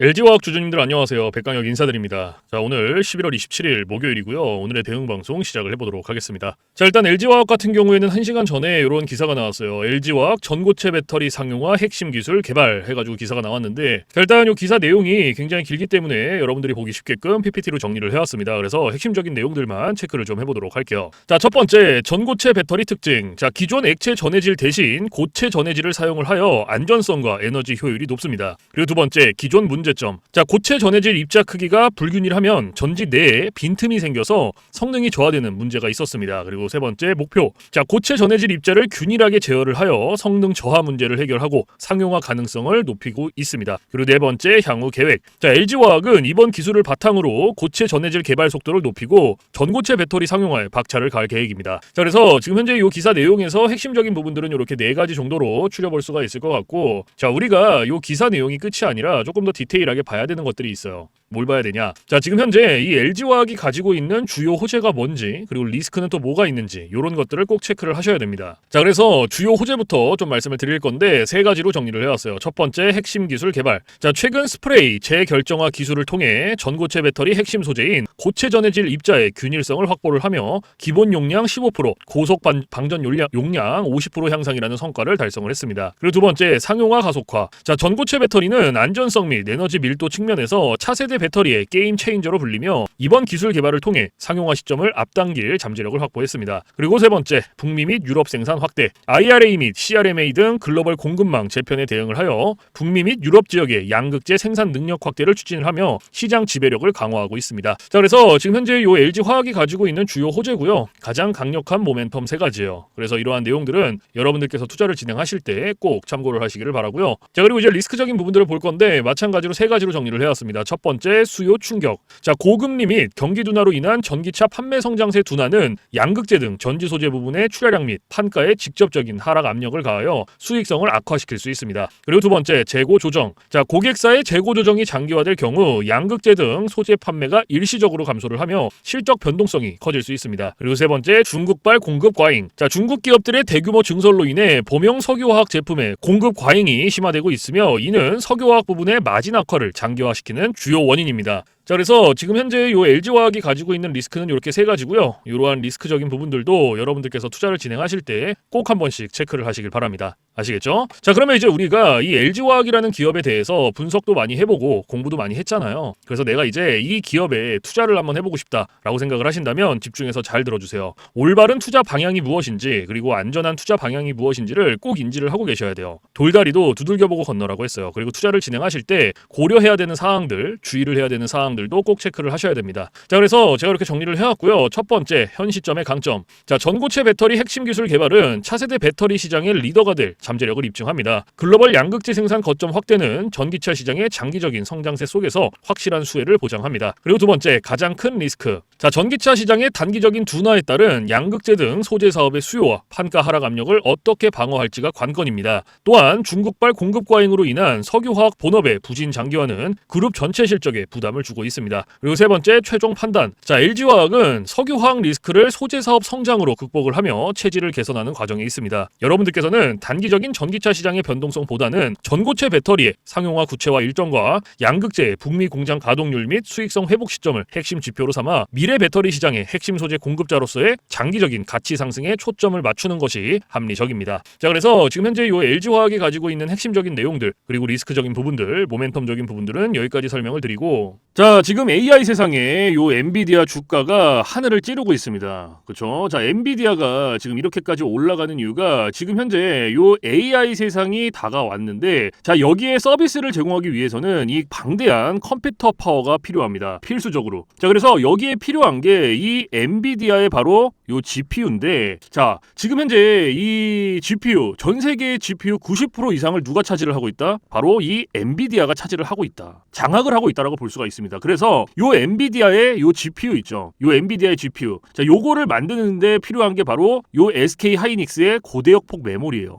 LG화학 주주님들 안녕하세요. 백강혁 인사드립니다. 자, 오늘 11월 27일 목요일이고요. 오늘의 대응 방송 시작을 해보도록 하겠습니다. 자, 일단 LG화학 같은 경우에는 1시간 전에 이런 기사가 나왔어요. LG화학 전고체 배터리 상용화 핵심 기술 개발 해가지고 기사가 나왔는데 자, 일단 이 기사 내용이 굉장히 길기 때문에 여러분들이 보기 쉽게끔 PPT로 정리를 해왔습니다. 그래서 핵심적인 내용들만 체크를 좀 해보도록 할게요. 자, 첫 번째 전고체 배터리 특징. 자, 기존 액체 전해질 대신 고체 전해질을 사용을 하여 안전성과 에너지 효율이 높습니다. 그리고 두 번째 기존 문제 점. 자, 고체 전해질 입자 크기가 불균일하면 전지 내에 빈틈이 생겨서 성능이 저하되는 문제가 있었습니다. 그리고 세 번째 목표. 자, 고체 전해질 입자를 균일하게 제어를 하여 성능 저하 문제를 해결하고 상용화 가능성을 높이고 있습니다. 그리고 네 번째 향후 계획. 자, LG화학은 이번 기술을 바탕으로 고체 전해질 개발 속도를 높이고 전고체 배터리 상용화에 박차를 가할 계획입니다. 자, 그래서 지금 현재 이 기사 내용에서 핵심적인 부분들은 이렇게 네 가지 정도로 추려볼 수가 있을 것 같고, 자, 우리가 이 기사 내용이 끝이 아니라 조금 더 디테일 하게 봐야 되는 것들이 있어요. 뭘 봐야 되냐? 자, 지금 현재 이 LG화학이 가지고 있는 주요 호재가 뭔지, 그리고 리스크는 또 뭐가 있는지, 이런 것들을 꼭 체크를 하셔야 됩니다. 자, 그래서 주요 호재부터 좀 말씀을 드릴 건데, 세 가지로 정리를 해왔어요. 첫 번째, 핵심 기술 개발. 자, 최근 스프레이 재결정화 기술을 통해 전고체 배터리 핵심 소재인 고체 전해질 입자의 균일성을 확보를 하며, 기본 용량 15%, 고속 반- 방전 용량, 용량 50% 향상이라는 성과를 달성을 했습니다. 그리고 두 번째, 상용화 가속화. 자, 전고체 배터리는 안전성 및 에너지 밀도 측면에서 차세대 배터리의 게임 체인저로 불리며 이번 기술 개발을 통해 상용화 시점을 앞당길 잠재력을 확보했습니다. 그리고 세 번째, 북미 및 유럽 생산 확대. IRA 및 CRMA 등 글로벌 공급망 재편에 대응을 하여 북미 및 유럽 지역의 양극재 생산 능력 확대를 추진을 하며 시장 지배력을 강화하고 있습니다. 자, 그래서 지금 현재 요 LG 화학이 가지고 있는 주요 호재고요. 가장 강력한 모멘텀 세 가지예요. 그래서 이러한 내용들은 여러분들께서 투자를 진행하실 때 꼭 참고를 하시기를 바라고요. 자, 그리고 이제 리스크적인 부분들을 볼 건데 마찬가지로 세 가지로 정리를 해왔습니다. 첫 번째, 수요 충격. 자, 고금리 및 경기 둔화로 인한 전기차 판매 성장세 둔화는 양극재 등 전지 소재 부분의 출하량 및 판가에 직접적인 하락 압력을 가하여 수익성을 악화시킬 수 있습니다. 그리고 두 번째, 재고 조정. 자, 고객사의 재고 조정이 장기화될 경우 양극재 등 소재 판매가 일시적으로 감소를 하며 실적 변동성이 커질 수 있습니다. 그리고 세 번째, 중국발 공급 과잉. 자, 중국 기업들의 대규모 증설로 인해 범용 석유화학 제품의 공급 과잉이 심화되고 있으며 이는 석유화학 부분의 마진 악화를 장기화시키는 주요 원인 입니다. 자 그래서 지금 현재 요 LG화학이 가지고 있는 리스크는 이렇게 세 가지고요. 이러한 리스크적인 부분들도 여러분들께서 투자를 진행하실 때 꼭 한 번씩 체크를 하시길 바랍니다. 아시겠죠? 자 그러면 이제 우리가 이 LG화학이라는 기업에 대해서 분석도 많이 해보고 공부도 많이 했잖아요. 그래서 내가 이제 이 기업에 투자를 한번 해보고 싶다라고 생각을 하신다면 집중해서 잘 들어주세요. 올바른 투자 방향이 무엇인지 그리고 안전한 투자 방향이 무엇인지를 꼭 인지를 하고 계셔야 돼요. 돌다리도 두들겨보고 건너라고 했어요. 그리고 투자를 진행하실 때 고려해야 되는 사항들, 주의를 해야 되는 사항들 도 꼭 체크를 하셔야 됩니다. 자 그래서 제가 이렇게 정리를 해왔고요. 첫 번째 현 시점의 강점. 자 전고체 배터리 핵심 기술 개발은 차세대 배터리 시장의 리더가 될 잠재력을 입증합니다. 글로벌 양극재 생산 거점 확대는 전기차 시장의 장기적인 성장세 속에서 확실한 수혜를 보장합니다. 그리고 두 번째 가장 큰 리스크. 자 전기차 시장의 단기적인 둔화에 따른 양극재 등 소재 사업의 수요와 판가 하락 압력을 어떻게 방어할지가 관건입니다. 또한 중국발 공급 과잉으로 인한 석유화학 본업의 부진 장기화는 그룹 전체 실적에 부담을 주고 있습니다. 그리고 세 번째 최종 판단. 자 LG화학은 석유화학 리스크를 소재 사업 성장으로 극복을 하며 체질을 개선하는 과정에 있습니다. 여러분들께서는 단기적인 전기차 시장의 변동성보다는 전고체 배터리의 상용화 구체화 일정과 양극재의 북미 공장 가동률 및 수익성 회복 시점을 핵심 지표로 삼아 미래 배터리 시장의 핵심 소재 공급자로서의 장기적인 가치 상승에 초점을 맞추는 것이 합리적입니다. 자 그래서 지금 현재 이 LG화학이 가지고 있는 핵심적인 내용들 그리고 리스크적인 부분들 모멘텀적인 부분들은 여기까지 설명을 드리고 자 지금 AI 세상에 요 엔비디아 주가가 하늘을 찌르고 있습니다. 그렇죠? 자 엔비디아가 지금 이렇게까지 올라가는 이유가 지금 현재 요 AI 세상이 다가왔는데 자 여기에 서비스를 제공하기 위해서는 이 방대한 컴퓨터 파워가 필요합니다. 필수적으로. 자 그래서 여기에 필요한 게 이 엔비디아의 바로 요 GPU인데 자 지금 현재 이 GPU 전 세계의 GPU 90% 이상을 누가 차지를 하고 있다? 바로 이 엔비디아가 차지를 하고 있다. 장악을 하고 있다라고 볼 수가 있습니다. 그래서 요 엔비디아의 요 GPU 있죠. 요 엔비디아의 GPU. 자 요거를 만드는데 필요한 게 바로 요 SK 하이닉스의 고대역폭 메모리예요.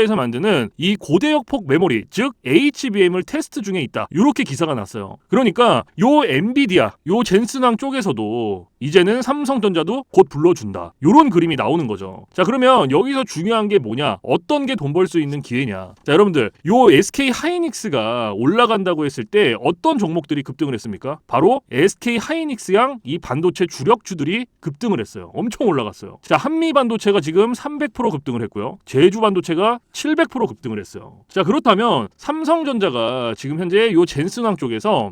에서 만드는 이 고대역폭 메모리 즉 HBM을 테스트 중에 있다. 이렇게 기사가 났어요. 그러니까 요 엔비디아 요 젠슨왕 쪽에서도 이제는 삼성전자도 곧 불러준다. 요런 그림이 나오는 거죠. 자 그러면 여기서 중요한 게 뭐냐? 어떤 게 돈 벌 수 있는 기회냐? 자 여러분들 요 SK 하이닉스가 올라간다고 했을 때 어떤 종목들이 급등을 했습니까? 바로 SK 하이닉스 양 이 반도체 주력주들이 급등을 했어요. 엄청 올라갔어요. 자 한미 반도체가 지금 300% 급등을 했고요. 제주 반도체가 700% 급등을 했어요. 자 그렇다면 삼성전자가 지금 현재 요 젠슨왕 쪽에서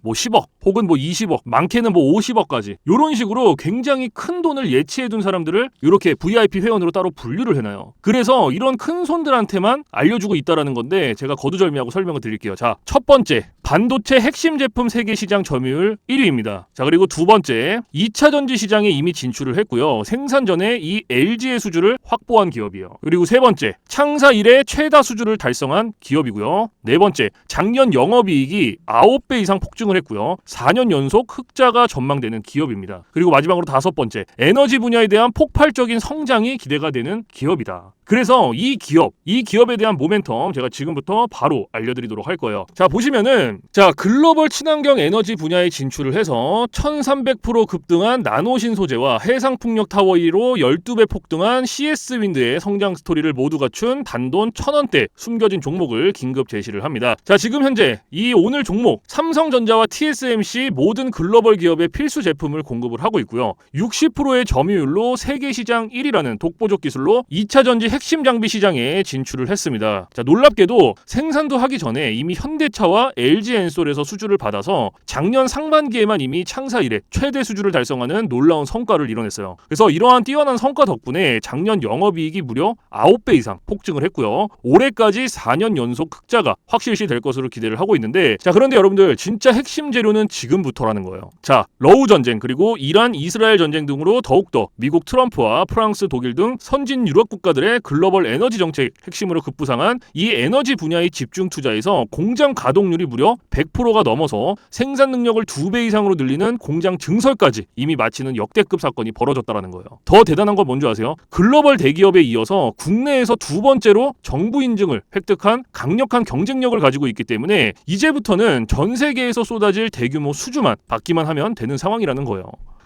뭐 10억 혹은 뭐 20억 많게는 뭐 50억까지. 이런 식으로 굉장히 큰 돈을 예치해 둔 사람들을 이렇게 VIP 회원으로 따로 분류를 해놔요. 그래서 이런 큰 손들한테만 알려주고 있다라는 건데 제가 거두절미하고 설명을 드릴게요. 자 첫 번째 반도체 핵심 제품 세계 시장 점유율 1위입니다. 자 그리고 두 번째 2차 전지 시장에 이미 진출을 했고요. 생산 전에 이 LG의 수주를 확보한 기업이에요. 그리고 세 번째 창사 이래 최다 수주를 달성 달성한 기업이고요. 네 번째, 작년 영업이익이 9배 이상 폭증을 했고요. 4년 연속 흑자가 전망되는 기업입니다. 그리고 마지막으로 다섯 번째, 에너지 분야에 대한 폭발적인 성장이 기대가 되는 기업이다. 그래서 이 기업, 이 기업에 대한 모멘텀 제가 지금부터 바로 알려드리도록 할 거예요. 자, 보시면은, 자, 글로벌 친환경 에너지 분야에 진출을 해서 1300% 급등한 나노신 소재와 해상풍력 타워 1로 12배 폭등한 CS 윈드의 성장 스토리를 모두 갖춘 단돈 1000원대 숨겨진 종목을 긴급 제시를 합니다. 자, 지금 현재 이 오늘 종목 삼성전자와 TSMC 모든 글로벌 기업의 필수 제품을 공급을 하고 있고요. 60%의 점유율로 세계 시장 1위라는 독보적 기술로 2차 전지 핵심 장비 시장에 진출을 했습니다. 자, 놀랍게도 생산도 하기 전에 이미 현대차와 LG 엔솔에서 수주를 받아서 작년 상반기에만 이미 창사 이래 최대 수주를 달성하는 놀라운 성과를 이뤄냈어요. 그래서 이러한 뛰어난 성과 덕분에 작년 영업이익이 무려 9배 이상 폭증을 했고요. 올해까지 4년 연속 흑자가 확실시 될 것으로 기대를 하고 있는데 자 그런데 여러분들 진짜 핵심 재료는 지금부터라는 거예요. 자 러우 전쟁 그리고 이란 이스라엘 전쟁 등으로 더욱더 미국 트럼프와 프랑스 독일 등 선진 유럽 국가들의 글로벌 에너지 정책 핵심으로 급부상한 이 에너지 분야의 집중 투자에서 공장 가동률이 무려 100%가 넘어서 생산 능력을 두 배 이상으로 늘리는 공장 증설까지 이미 마치는 역대급 사건이 벌어졌다라는 거예요. 더 대단한 건 뭔지 아세요? 글로벌 대기업에 이어서 국내에서 두 번째로 정부 인증을 획득한 강력한 경쟁력을 가지고 있기 때문에 이제부터는 전 세계에서 쏟아 질 대규모 수주만 받기만 하면 되는 상황이라는 거예요.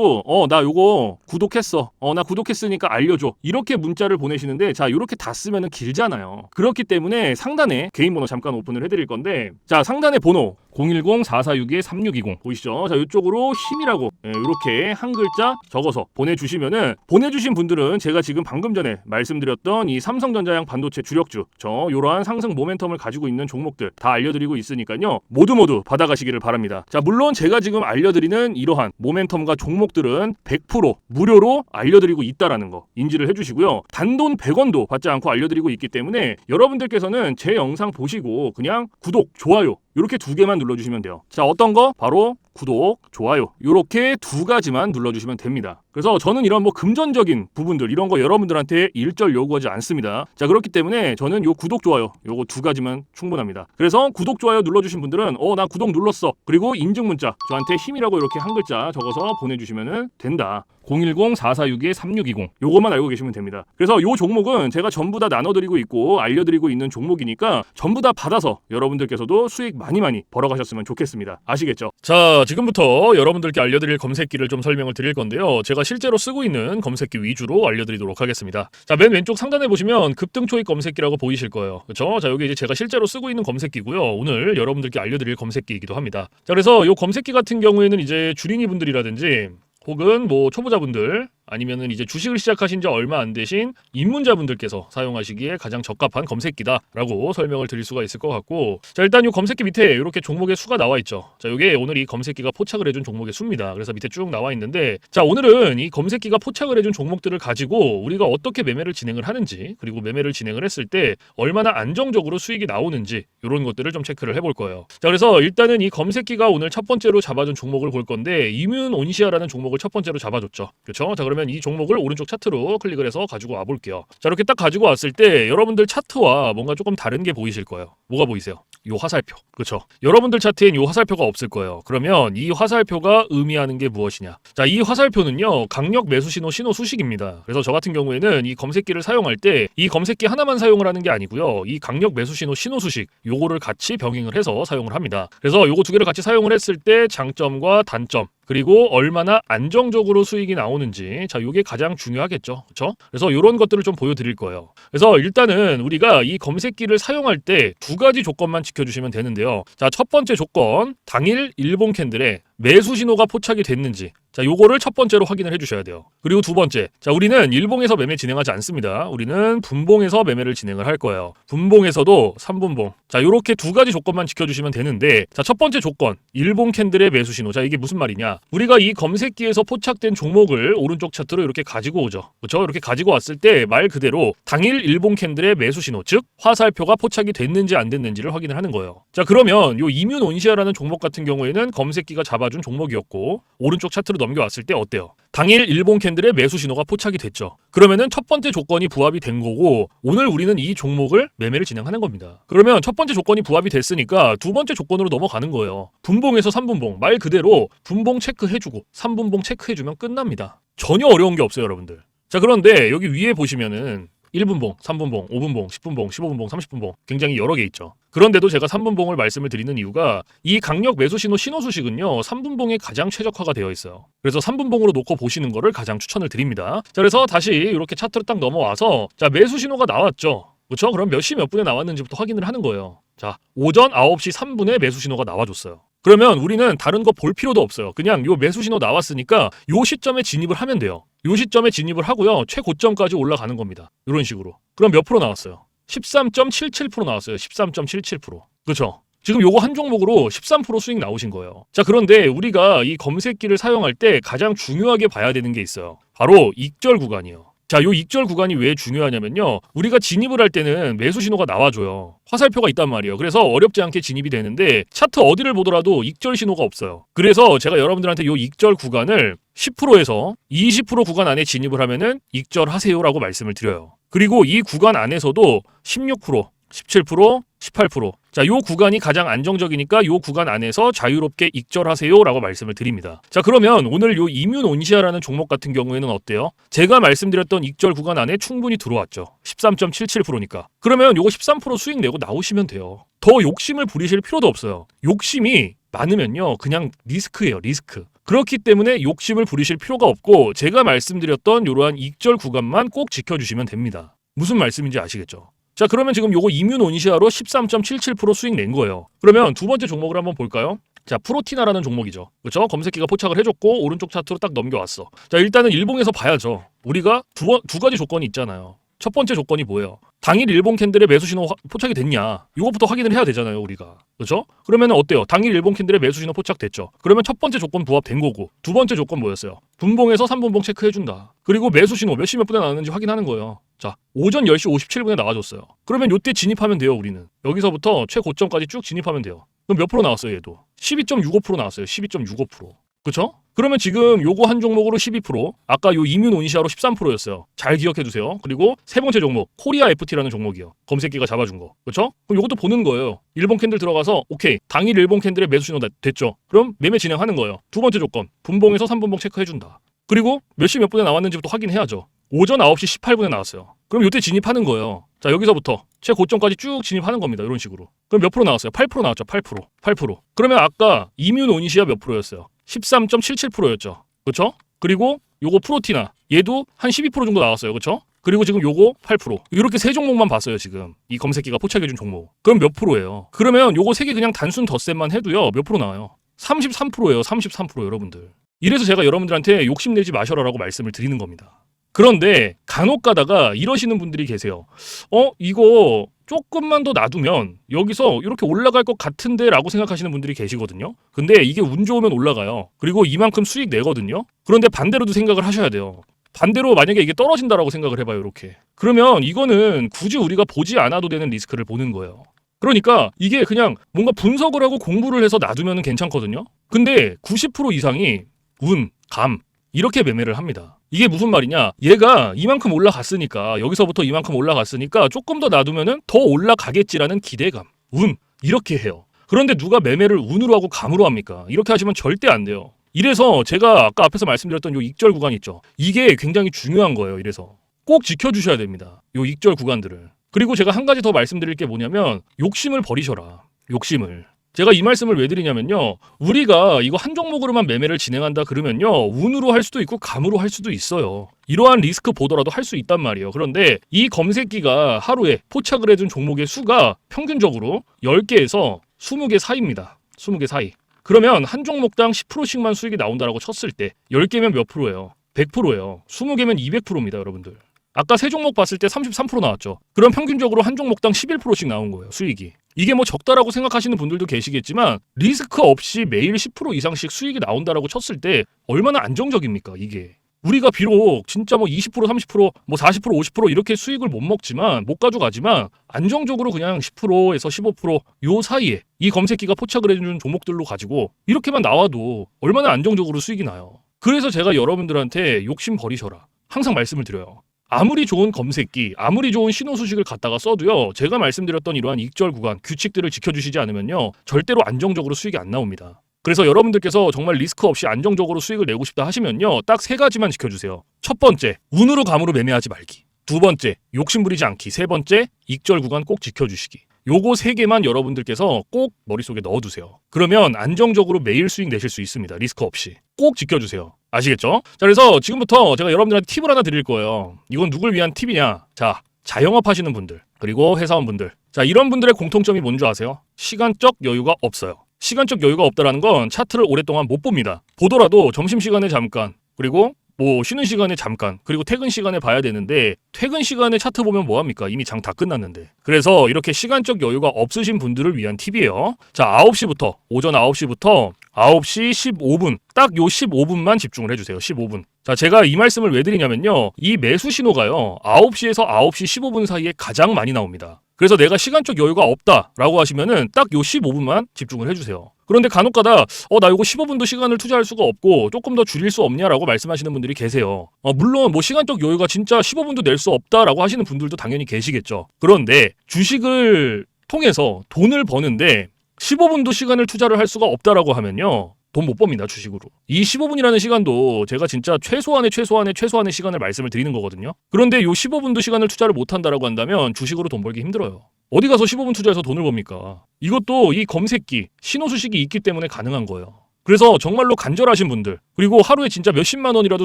어 나 요거 구독했어. 어 나 구독했으니까 알려줘. 이렇게 문자를 보내시는데 자 이렇게 다 쓰면은 길잖아요. 그렇기 때문에 상단에 개인 번호 잠깐 오픈을 해드릴 건데 자 상단에 번호 010-4462-3620 보이시죠? 자 이쪽으로 힘이라고 예, 이렇게 한 글자 적어서 보내주시면은 보내주신 분들은 제가 지금 방금 전에 말씀드렸던 이 삼성전자양 반도체 주력주 저 이러한 상승 모멘텀을 가지고 있는 종목들 다 알려드리고 있으니까요 모두 모두 받아가시기를 바랍니다. 자 물론 제가 지금 알려드리는 이러한 모멘텀과 종목 들은 100% 무료로 알려드리고 있다라는 거 인지를 해주시고요. 단돈 100원도 받지 않고 알려드리고 있기 때문에 여러분들께서는 제 영상 보시고 그냥 구독, 좋아요 이렇게 두 개만 눌러주시면 돼요. 자, 어떤 거? 바로 구독, 좋아요. 이렇게 두 가지만 눌러주시면 됩니다. 그래서 저는 이런 뭐 금전적인 부분들 이런 거 여러분들한테 일절 요구하지 않습니다. 자, 그렇기 때문에 저는 요 구독, 좋아요 요거 두 가지만 충분합니다. 그래서 구독, 좋아요 눌러주신 분들은 어, 나 구독 눌렀어. 그리고 인증 문자 저한테 힘이라고 이렇게 한 글자 적어서 보내주시면 된다. 010-4462-3620 요것만 알고 계시면 됩니다. 그래서 요 종목은 제가 전부 다 나눠드리고 있고 알려드리고 있는 종목이니까 전부 다 받아서 여러분들께서도 수익 많이 많이 벌어가셨으면 좋겠습니다. 아시겠죠? 자, 지금부터 여러분들께 알려드릴 검색기를 좀 설명을 드릴 건데요. 제가 실제로 쓰고 있는 검색기 위주로 알려드리도록 하겠습니다. 자, 맨 왼쪽 상단에 보시면 급등 초입 검색기라고 보이실 거예요. 그렇죠? 자, 여기 이제 제가 실제로 쓰고 있는 검색기고요. 오늘 여러분들께 알려드릴 검색기이기도 합니다. 자, 그래서 요 검색기 같은 경우에는 이제 주린이 분들이라든지 혹은 뭐 초보자분들 아니면은 이제 주식을 시작하신 지 얼마 안 되신 입문자분들께서 사용하시기에 가장 적합한 검색기다라고 설명을 드릴 수가 있을 것 같고 자 일단 이 검색기 밑에 이렇게 종목의 수가 나와 있죠. 자 이게 오늘 이 검색기가 포착을 해준 종목의 수입니다. 그래서 밑에 쭉 나와 있는데 자 오늘은 이 검색기가 포착을 해준 종목들을 가지고 우리가 어떻게 매매를 진행을 하는지 그리고 매매를 진행을 했을 때 얼마나 안정적으로 수익이 나오는지 이런 것들을 좀 체크를 해볼 거예요. 자 그래서 일단은 이 검색기가 오늘 첫 번째로 잡아준 종목을 볼 건데 이뮨 온시아라는 종목 을 첫 번째로 잡아줬죠 그렇죠 자 그러면 이 종목을 오른쪽 차트로 클릭을 해서 가지고 와 볼게요. 자, 이렇게 딱 가지고 왔을 때 여러분들 차트와 뭔가 조금 다른 게 보이실 거예요. 뭐가 보이세요? 요 화살표. 그렇죠. 여러분들 차트엔 요 화살표가 없을 거예요. 그러면 이 화살표가 의미하는 게 무엇이냐? 자, 이 화살표는요. 강력 매수 신호 신호 수식입니다. 그래서 저 같은 경우에는 이 검색기를 사용할 때 이 검색기 하나만 사용을 하는 게 아니고요. 이 강력 매수 신호 신호 수식 요거를 같이 병행을 해서 사용을 합니다. 그래서 요거 두 개를 같이 사용을 했을 때 장점과 단점 그리고 얼마나 안정적으로 수익이 나오는지. 자 요게 가장 중요하겠죠. 그렇죠 그래서 이런 것들을 좀 보여드릴 거예요. 그래서 일단은 우리가 이 검색기를 사용할 때 두 가지 조건만 지켜주시면 되는데요. 자 첫 번째 조건 당일 일본 캔들에 매수 신호가 포착이 됐는지 자, 요거를 첫 번째로 확인을 해주셔야 돼요. 그리고 두 번째, 자, 우리는 일봉에서 매매 진행하지 않습니다. 우리는 분봉에서 매매를 진행을 할 거예요. 분봉에서도 3분봉. 자, 요렇게 두 가지 조건만 지켜주시면 되는데, 자, 첫 번째 조건, 일봉 캔들의 매수 신호. 자, 이게 무슨 말이냐? 우리가 이 검색기에서 포착된 종목을 오른쪽 차트로 이렇게 가지고 오죠. 그렇죠? 이렇게 가지고 왔을 때 말 그대로 당일 일봉 캔들의 매수 신호, 즉 화살표가 포착이 됐는지 안 됐는지를 확인을 하는 거예요. 자, 그러면 요 이뮨 온시아라는 종목 같은 경우에는 검색기가 잡아 준 종목이었고 오른쪽 차트로 넘겨왔을 때 어때요? 당일 일본 캔들의 매수 신호가 포착이 됐죠. 그러면은 첫 번째 조건이 부합이 된 거고 오늘 우리는 이 종목을 매매를 진행하는 겁니다. 그러면 첫 번째 조건이 부합이 됐으니까 두 번째 조건으로 넘어가는 거예요. 분봉에서 3분봉 말 그대로 분봉 체크해주고 3분봉 체크해주면 끝납니다. 전혀 어려운 게 없어요, 여러분들. 자 그런데 여기 위에 보시면은 1분봉, 3분봉, 5분봉, 10분봉, 15분봉, 30분봉 굉장히 여러 개 있죠. 그런데도 제가 3분봉을 말씀을 드리는 이유가 이 강력 매수 신호 신호 수식은요 3분봉에 가장 최적화가 되어 있어요. 그래서 3분봉으로 놓고 보시는 거를 가장 추천을 드립니다. 자 그래서 다시 이렇게 차트로 딱 넘어와서 자 매수 신호가 나왔죠. 그렇죠? 그럼 몇 시 몇 분에 나왔는지부터 확인을 하는 거예요. 자 오전 9시 3분에 매수 신호가 나와줬어요. 그러면 우리는 다른 거 볼 필요도 없어요. 그냥 요 매수 신호 나왔으니까 요 시점에 진입을 하면 돼요. 요 시점에 진입을 하고요. 최고점까지 올라가는 겁니다. 이런 식으로. 그럼 몇 프로 나왔어요? 13.77% 나왔어요. 13.77%. 그렇죠? 지금 요거 한 종목으로 13% 수익 나오신 거예요. 자, 그런데 우리가 이 검색기를 사용할 때 가장 중요하게 봐야 되는 게 있어요. 바로 익절 구간이요. 자, 요 익절 구간이 왜 중요하냐면요. 우리가 진입을 할 때는 매수 신호가 나와줘요. 화살표가 있단 말이에요. 그래서 어렵지 않게 진입이 되는데 차트 어디를 보더라도 익절 신호가 없어요. 그래서 제가 여러분들한테 요 익절 구간을 10%에서 20% 구간 안에 진입을 하면은 익절하세요라고 말씀을 드려요. 그리고 이 구간 안에서도 16%, 17%, 18%. 자, 요 구간이 가장 안정적이니까 요 구간 안에서 자유롭게 익절하세요라고 말씀을 드립니다. 자, 그러면 오늘 요 이뮨 온시아라는 종목 같은 경우에는 어때요? 제가 말씀드렸던 익절 구간 안에 충분히 들어왔죠. 13.77%니까. 그러면 요거 13% 수익 내고 나오시면 돼요. 더 욕심을 부리실 필요도 없어요. 욕심이 많으면요. 그냥 리스크예요, 리스크. 그렇기 때문에 욕심을 부리실 필요가 없고 제가 말씀드렸던 이러한 익절 구간만 꼭 지켜주시면 됩니다. 무슨 말씀인지 아시겠죠? 자 그러면 지금 요거 이뮨 온시아로 13.77% 수익 낸 거예요. 그러면 두 번째 종목을 한번 볼까요? 자 프로티나라는 종목이죠. 그렇죠? 검색기가 포착을 해줬고 오른쪽 차트로 딱 넘겨왔어. 자 일단은 일봉에서 봐야죠. 우리가 두, 번- 두 가지 조건이 있잖아요. 첫 번째 조건이 뭐예요? 당일 일본 캔들의 매수 신호 화- 포착이 됐냐? 이것부터 확인을 해야 되잖아요, 우리가. 그렇죠? 그러면 어때요? 당일 일본 캔들의 매수 신호 포착됐죠. 그러면 첫 번째 조건 부합된 거고 두 번째 조건 뭐였어요? 분봉에서 3분봉 체크해 준다. 그리고 매수 신호 몇 시 몇 분에 나왔는지 확인하는 거예요. 자, 오전 10시 57분에 나와줬어요. 그러면 요때 진입하면 돼요, 우리는. 여기서부터 최고점까지 쭉 진입하면 돼요. 그럼 몇 프로 나왔어요, 얘도? 12.65% 나왔어요. 12.65%. 그쵸? 그러면 지금 요거 한 종목으로 12%, 아까 요 이뮨 온시아로 13%였어요. 잘 기억해 두세요. 그리고 세 번째 종목, 코리아 FT라는 종목이요. 검색기가 잡아준 거. 그쵸? 그럼 요것도 보는 거예요. 일본 캔들 들어가서 오케이. 당일 일본 캔들의 매수 신호 다- 됐죠. 그럼 매매 진행하는 거예요. 두 번째 조건, 분봉에서 3분봉 체크해 준다. 그리고 몇 시 몇 분에 나왔는지부터 확인해야죠. 오전 9시 18분에 나왔어요. 그럼 요때 진입하는 거예요. 자, 여기서부터 최고점까지 쭉 진입하는 겁니다. 이런 식으로. 그럼 몇 프로 나왔어요? 8% 나왔죠. 8%. 8%. 그러면 아까 이뮨 온시아 몇 프로였어요? 13.77%였죠. 그렇죠? 그리고 요거 프로티나 얘도 한 12% 정도 나왔어요. 그렇죠? 그리고 지금 요거 8%. 이렇게 세 종목만 봤어요, 지금. 이 검색기가 포착해 준 종목. 그럼 몇 프로예요? 그러면 요거 세 개 그냥 단순 덧셈만 해도요. 몇 프로 나와요? 33%예요. 33% 여러분들. 이래서 제가 여러분들한테 욕심내지 마셔라라고 말씀을 드리는 겁니다. 그런데 간혹 가다가 이러시는 분들이 계세요. 어, 이거 조금만 더 놔두면 여기서 이렇게 올라갈 것 같은데 라고 생각하시는 분들이 계시거든요. 근데 이게 운 좋으면 올라가요. 그리고 이만큼 수익 내거든요. 그런데 반대로도 생각을 하셔야 돼요. 반대로 만약에 이게 떨어진다라고 생각을 해봐요, 이렇게. 그러면 이거는 굳이 우리가 보지 않아도 되는 리스크를 보는 거예요. 그러니까 이게 그냥 뭔가 분석을 하고 공부를 해서 놔두면 괜찮거든요. 근데 90% 이상이 운, 감, 이렇게 매매를 합니다. 이게 무슨 말이냐? 얘가 이만큼 올라갔으니까 여기서부터 이만큼 올라갔으니까 조금 더 놔두면은 더 올라가겠지라는 기대감, 운 이렇게 해요. 그런데 누가 매매를 운으로 하고 감으로 합니까? 이렇게 하시면 절대 안 돼요. 이래서 제가 아까 앞에서 말씀드렸던 요 익절 구간 있죠. 이게 굉장히 중요한 거예요. 이래서 꼭 지켜주셔야 됩니다. 요 익절 구간들을. 그리고 제가 한 가지 더 말씀드릴 게 뭐냐면 욕심을 버리셔라. 욕심을. 제가 이 말씀을 왜 드리냐면요. 우리가 이거 한 종목으로만 매매를 진행한다 그러면요. 운으로 할 수도 있고 감으로 할 수도 있어요. 이러한 리스크 보더라도 할 수 있단 말이에요. 그런데 이 검색기가 하루에 포착을 해준 종목의 수가 평균적으로 10개에서 20개 사이입니다. 20개 사이. 그러면 한 종목당 10%씩만 수익이 나온다라고 쳤을 때 10개면 몇 프로예요? 100%예요. 20개면 200%입니다, 여러분들. 아까 세 종목 봤을 때 33% 나왔죠. 그럼 평균적으로 한 종목당 11%씩 나온 거예요, 수익이. 이게 뭐 적다라고 생각하시는 분들도 계시겠지만 리스크 없이 매일 10% 이상씩 수익이 나온다라고 쳤을 때 얼마나 안정적입니까, 이게. 우리가 비록 진짜 뭐 20%, 30%, 뭐 40%, 50% 이렇게 수익을 못 먹지만 못 가져가지만 안정적으로 그냥 10%에서 15%요 사이에 이 검색기가 포착을 해주는 종목들로 가지고 이렇게만 나와도 얼마나 안정적으로 수익이 나요. 그래서 제가 여러분들한테 욕심 버리셔라. 항상 말씀을 드려요. 아무리 좋은 검색기, 아무리 좋은 신호 수식을 갖다가 써도요, 제가 말씀드렸던 이러한 익절 구간, 규칙들을 지켜주시지 않으면요, 절대로 안정적으로 수익이 안 나옵니다. 그래서 여러분들께서 정말 리스크 없이 안정적으로 수익을 내고 싶다 하시면요, 딱 세 가지만 지켜주세요. 첫 번째, 운으로 감으로 매매하지 말기. 두 번째, 욕심 부리지 않기. 세 번째, 익절 구간 꼭 지켜주시기. 요거 세 개만 여러분들께서 꼭 머릿속에 넣어두세요. 그러면 안정적으로 매일 수익 내실 수 있습니다. 리스크 없이. 꼭 지켜주세요. 아시겠죠? 자, 그래서 지금부터 제가 여러분들한테 팁을 하나 드릴 거예요. 이건 누굴 위한 팁이냐? 자, 자영업 하시는 분들, 그리고 회사원분들. 자, 이런 분들의 공통점이 뭔지 아세요? 시간적 여유가 없어요. 시간적 여유가 없다라는 건 차트를 오랫동안 못 봅니다. 보더라도 점심시간에 잠깐, 그리고 뭐 쉬는 시간에 잠깐 그리고 퇴근 시간에 봐야 되는데 퇴근 시간에 차트 보면 뭐 합니까? 이미 장 다 끝났는데. 그래서 이렇게 시간적 여유가 없으신 분들을 위한 팁이에요. 자, 9시부터 오전 9시부터 9시 15분 딱 요 15분만 집중을 해 주세요. 15분. 자, 제가 이 말씀을 왜 드리냐면요. 이 매수 신호가요. 9시에서 9시 15분 사이에 가장 많이 나옵니다. 그래서 내가 시간적 여유가 없다라고 하시면은 딱 요 15분만 집중을 해주세요. 그런데 간혹가다 어나 요거 15분도 시간을 투자할 수가 없고 조금 더 줄일 수 없냐라고 말씀하시는 분들이 계세요. 어, 물론 뭐 시간적 여유가 진짜 15분도 낼 수 없다라고 하시는 분들도 당연히 계시겠죠. 그런데 주식을 통해서 돈을 버는데 15분도 시간을 투자를 할 수가 없다라고 하면요. 돈 못 법니다, 주식으로. 이 15분이라는 시간도 제가 진짜 최소한의 최소한의 최소한의 시간을 말씀을 드리는 거거든요. 그런데 요 15분도 시간을 투자를 못 한다라고 한다면 주식으로 돈 벌기 힘들어요. 어디 가서 15분 투자해서 돈을 법니까? 이것도 이 검색기, 신호수식이 있기 때문에 가능한 거예요. 그래서 정말로 간절하신 분들, 그리고 하루에 진짜 몇십만 원이라도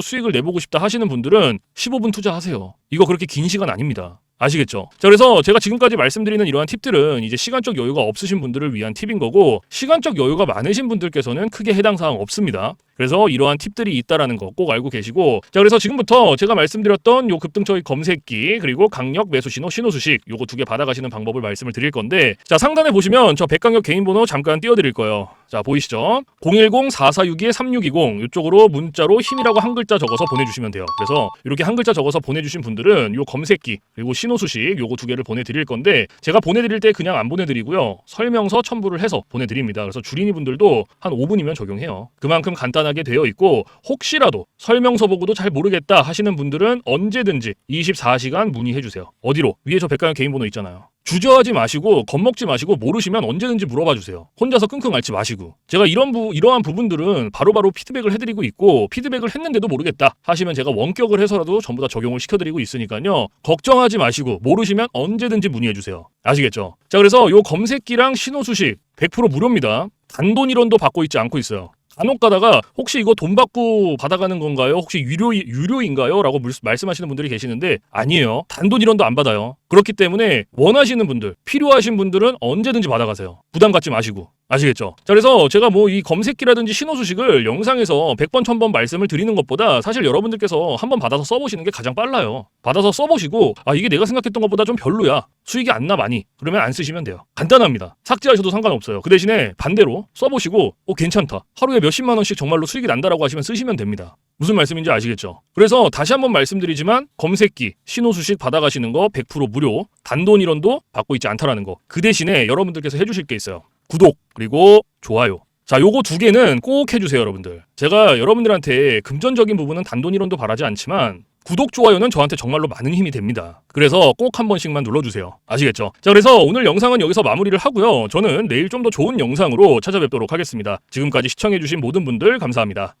수익을 내보고 싶다 하시는 분들은 15분 투자하세요. 이거 그렇게 긴 시간 아닙니다. 아시겠죠? 자, 그래서 제가 지금까지 말씀드리는 이러한 팁들은 이제 시간적 여유가 없으신 분들을 위한 팁인 거고, 시간적 여유가 많으신 분들께서는 크게 해당 사항 없습니다. 그래서 이러한 팁들이 있다라는 거 꼭 알고 계시고, 자, 그래서 지금부터 제가 말씀드렸던 요 급등처의 검색기, 그리고 강력 매수 신호, 신호 수식, 요거 두 개 받아가시는 방법을 말씀을 드릴 건데, 자, 상단에 보시면 저 백강력 개인 번호 잠깐 띄워드릴 거예요. 자, 보이시죠? 010-4462-3620 이쪽으로 문자로 힘이라고 한 글자 적어서 보내주시면 돼요. 그래서 이렇게 한 글자 적어서 보내주신 분들은 요 검색기 그리고 신호 수식 요거 두 개를 보내드릴 건데 제가 보내드릴 때 그냥 안 보내드리고요. 설명서 첨부를 해서 보내드립니다. 그래서 주린이 분들도 한 5분이면 적용해요. 그만큼 간단 하게 되어 있고 혹시라도 설명서 보고도 잘 모르겠다 하시는 분들은 언제든지 24시간 문의해 주세요. 어디로? 위에 저 백가연 개인 번호 있잖아요. 주저하지 마시고 겁먹지 마시고 모르시면 언제든지 물어봐 주세요. 혼자서 끙끙 앓지 마시고. 제가 이런 부 이러한 부분들은 바로바로 피드백을 해드리고 있고 피드백을 했는데도 모르겠다 하시면 제가 원격을 해서라도 전부 다 적용을 시켜드리고 있으니까요. 걱정하지 마시고 모르시면 언제든지 문의해 주세요. 아시겠죠? 자 그래서 요 검색기랑 신호 수식 100% 무료입니다. 단돈 1원도 받고 있지 않고 있어요. 간혹 가다가 혹시 이거 돈 받고 받아가는 건가요? 혹시 유료 유료인가요? 라고 물- 말씀하시는 분들이 계시는데 아니에요. 단돈 1원도 안 받아요. 그렇기 때문에 원하시는 분들, 필요하신 분들은 언제든지 받아가세요. 부담 갖지 마시고. 아시겠죠? 자, 그래서 제가 뭐 이 검색기라든지 신호 수식을 영상에서 100번, 1000번 말씀을 드리는 것보다 사실 여러분들께서 한번 받아서 써보시는 게 가장 빨라요. 받아서 써보시고, 아, 이게 내가 생각했던 것보다 좀 별로야. 수익이 안 나 많이. 그러면 안 쓰시면 돼요. 간단합니다. 삭제하셔도 상관없어요. 그 대신에 반대로 써보시고, 어, 괜찮다. 하루에 몇십만 원씩 정말로 수익이 난다라고 하시면 쓰시면 됩니다. 무슨 말씀인지 아시겠죠? 그래서 다시 한번 말씀드리지만 검색기, 신호수식 받아가시는 거 100% 무료, 단돈 1원도 받고 있지 않다라는 거. 그 대신에 여러분들께서 해주실 게 있어요. 구독, 그리고 좋아요. 자, 요거 두 개는 꼭 해주세요, 여러분들. 제가 여러분들한테 금전적인 부분은 단돈 1원도 바라지 않지만 구독, 좋아요는 저한테 정말로 많은 힘이 됩니다. 그래서 꼭 한 번씩만 눌러주세요. 아시겠죠? 자, 그래서 오늘 영상은 여기서 마무리를 하고요. 저는 내일 좀 더 좋은 영상으로 찾아뵙도록 하겠습니다. 지금까지 시청해주신 모든 분들 감사합니다.